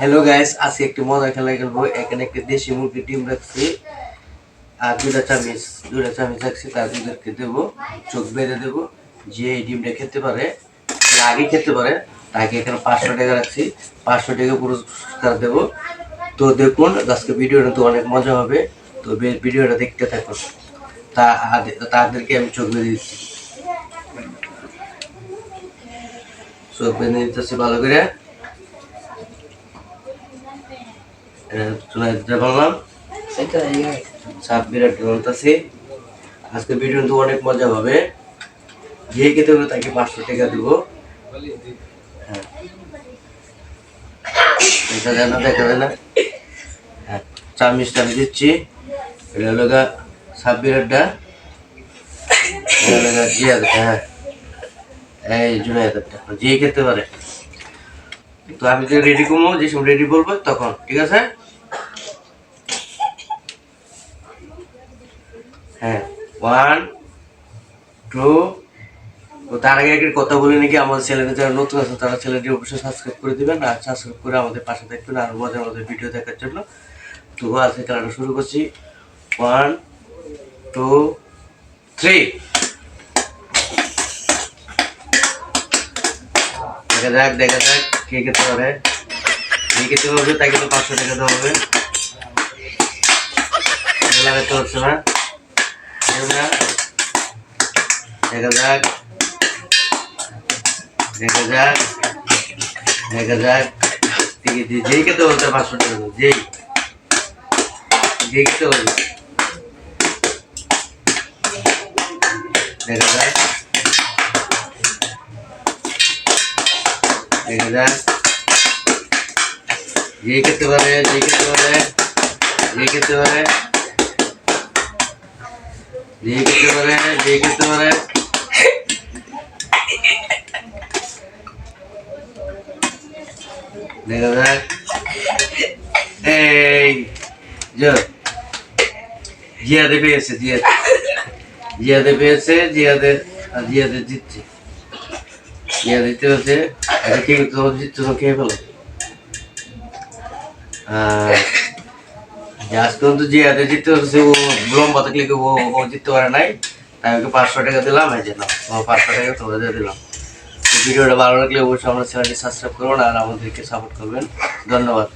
Hello guys আজকে একটি মজার খেলা খেলব। এখানে একটি দেশি মুরগি ডিম রাখছি। আর দুটা চামিচ দুটা চামিচ রাখছি, তার দুধেরকে দেবো, চোখ বেঁধে দেবো, যে এই ডিমটা খেতে পারে আগে খেতে পারে, তাকে এখানে পাঁচশো টাকা রাখছি। পাঁচশো টাকা পুরস্কার দেবো। তো দেখুন, আজকে ভিডিওটা তো অনেক মজা হবে। তো ভিডিওটা দেখতে থাকুন। তা তাদেরকে আমি চোখ বেঁধে দিচ্ছি। চোখ বেঁধে দিতেছি ভালো করে। চলে যেতে পারলাম। সাপ বিরাট গ্রন্থ আজকে ভিডিও তো অনেক মজা হবে। যে খেতে হবে তাকে পাঁচশো টাকা দেবো। হ্যাঁ। দেখা যায় না দেখা যায় না। হ্যাঁ চামিচটা আমি দিচ্ছি। এটা হলো গা সাপ বিরাটটা। এটা হলো গা জিয়াদটা হ্যাঁ। এই জুনাইদারটা যে খেতে পারে। তো আমি যে রেডি করব, যে সময় রেডি বলব তখন, ঠিক আছে? হ্যাঁ ওয়ান টু তো তার আগে একটা কথা বলি নাকি, আমাদের চ্যানেলে যারা নতুন আছে, তারা চ্যানেলটি অবশ্যই সাবস্ক্রাইব করে দিবেন আর সাবস্ক্রাইব করে আমাদের পাশে থাকবেন আর মজার মজার ভিডিও দেখার জন্য। তো আজকে খেলাটা শুরু করছি। ওয়ান টু থ্রি দেখা যাক দেখা যাক। কে খেতে পারে কে খেতে পারবে তাকে তো পাঁচশো টাকা দেওয়া হবে। লাগাতে হচ্ছে না। দেখো যাক। দেখা যাক। দেখা যাক। ঠিক আছে যেই খেতে বলতে পাঁচশো টাকা যেই। যেই খেতে বলবে দেখা যাক। দেখা যাক যে খেতে পারে যে খেতে পারে যে খেতে পারে যে খেতে পারে যে খেতে পারে দেখা যাক এই যে জিয়াদে পেয়েছে জিয়াদ জিয়াদে পেয়েছে জিয়াদে আর জিয়াদে জিতছে ইয়া দিতে হচ্ছে এটা কি করতে হবে জিততে তো খেয়ে ফেলো আজ পর্যন্ত যে হাতে জিততে হচ্ছে ও লম্বা থাকলে ও ও জিততে পারে নাই তাই ওকে পাঁচশো টাকা দিলাম এই জন্য ও পাঁচশো টাকা তোমাদের দিলাম ভিডিওটা ভালো লাগলে অবশ্যই আমার চ্যানেলটি সাবস্ক্রাইব করুন আর আমাদেরকে সাপোর্ট করবেন ধন্যবাদ